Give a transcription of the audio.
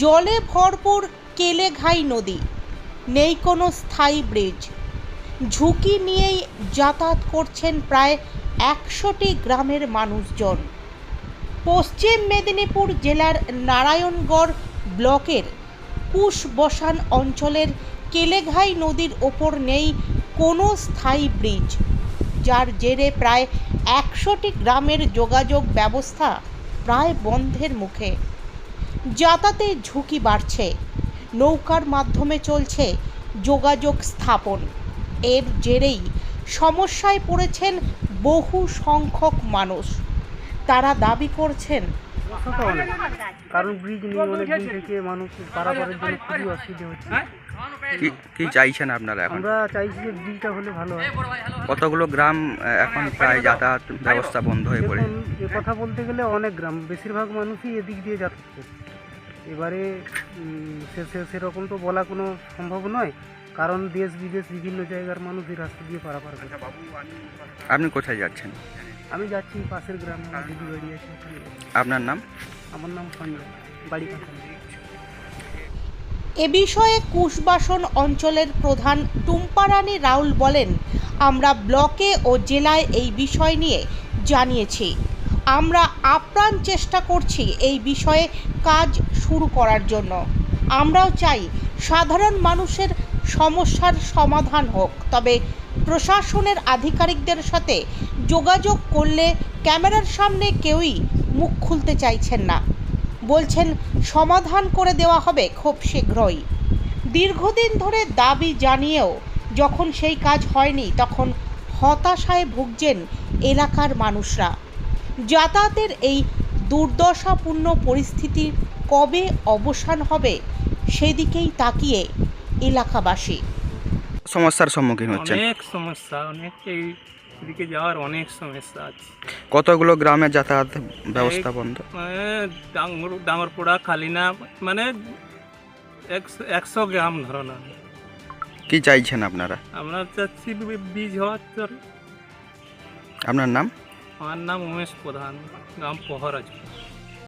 জলে ভরপুর কেলেঘাই নদী, নেই কোনো স্থায়ী ব্রিজ। ঝুঁকি নিয়েই যাতায়াত করছেন প্রায় একশোটি গ্রামের মানুষজন। পশ্চিম মেদিনীপুর জেলার নারায়ণগড় ব্লকের কুশবসান অঞ্চলের কেলেঘাই নদীর ওপর নেই কোনো স্থায়ী ব্রিজ, যার জেরে প্রায় একশোটি গ্রামের যোগাযোগ ব্যবস্থা প্রায় বন্ধের মুখে। যাতায়াতে ঝুঁকি বাড়ছে। নৌকার মাধ্যমে চলছে যোগাযোগ স্থাপন। এর জেরেই সমস্যায় পড়েছেন বহু সংখ্যক মানুষ। তারা দাবি করছেন অনেক কারণ ব্রিজ নেই অনেক দিন থেকে মানুষ পারাপারের জন্য খুবই অসুবিধা হচ্ছে। কি কি চাইছেন আপনারা এখন? আমরা চাইছি যে ব্রিজটা হলে ভালো হয়। কতগুলো গ্রাম আহ, এখন প্রায় যাতায়াত ব্যবস্থা বন্ধ হয়ে পড়ে? দেখুন এ কথা বলতে গেলে অনেক গ্রাম বেশিরভাগ মানুষই এদিক দিয়ে যাতায়াত করছে। এবারে উম, সে- সে- সেরকম তো বলা কোনো সম্ভব নয়। কারণ দেশ বিদেশ বিভিন্ন জায়গার মানুষ এই রাস্তা দিয়ে পারাপার করে আপনি কোথায় যাচ্ছেন? আমি যাচ্ছি পাশের গ্রামে আমার দিদি বাড়ি আছে। আপনার নাম? আমার নাম সঞ্জয় বাড়ি পাশে এ বিষয়ে কুশবাসন অঞ্চলের প্রধান টুম্পারানী রাউল বলেন আমরা ব্লকে ও জেলায় এই বিষয় নিয়ে জানিয়েছি। আমরা আপ্রাণ চেষ্টা করছি এই বিষয়ে কাজ শুরু করার জন্য। আমরাও চাই সাধারণ মানুষের সমস্যার সমাধান হোক। তবে প্রশাসনের আধিকারিকদের সাথে যোগাযোগ করলে ক্যামেরার সামনে কেউই মুখ খুলতে চাইছেন না। বলছেন, সমাধান করে দেওয়া হবে খুব শীঘ্রই। দীর্ঘদিন ধরে দাবি জানিয়েও যখন সেই কাজ হয়নি, তখন হতাশায় ভুগছেন এলাকার মানুষরা। যাতায়াতের এই দুর্দশাপূর্ণ পরিস্থিতি কবে অবসান হবে সেদিকেই তাকিয়ে এলাকাবাসী। সমস্যার সম্মুখীন হচ্ছে অনেক সমস্যা অনেক এই দিকে যাওয়ার অনেক সমস্যা আছে। কতগুলো গ্রামে যাতায়াত ব্যবস্থা বন্ধ? মানে ডাঙর ডাঙরপোড়া খালিনা মানে একশো একশো গ্রাম ধরো না কি চাইছেন আপনারা? আমরা চাচ্ছি বীজ হওয়ার জন্য। আপনার নাম? আমার নাম উমেশ প্রধান গ্রাম পহরাজ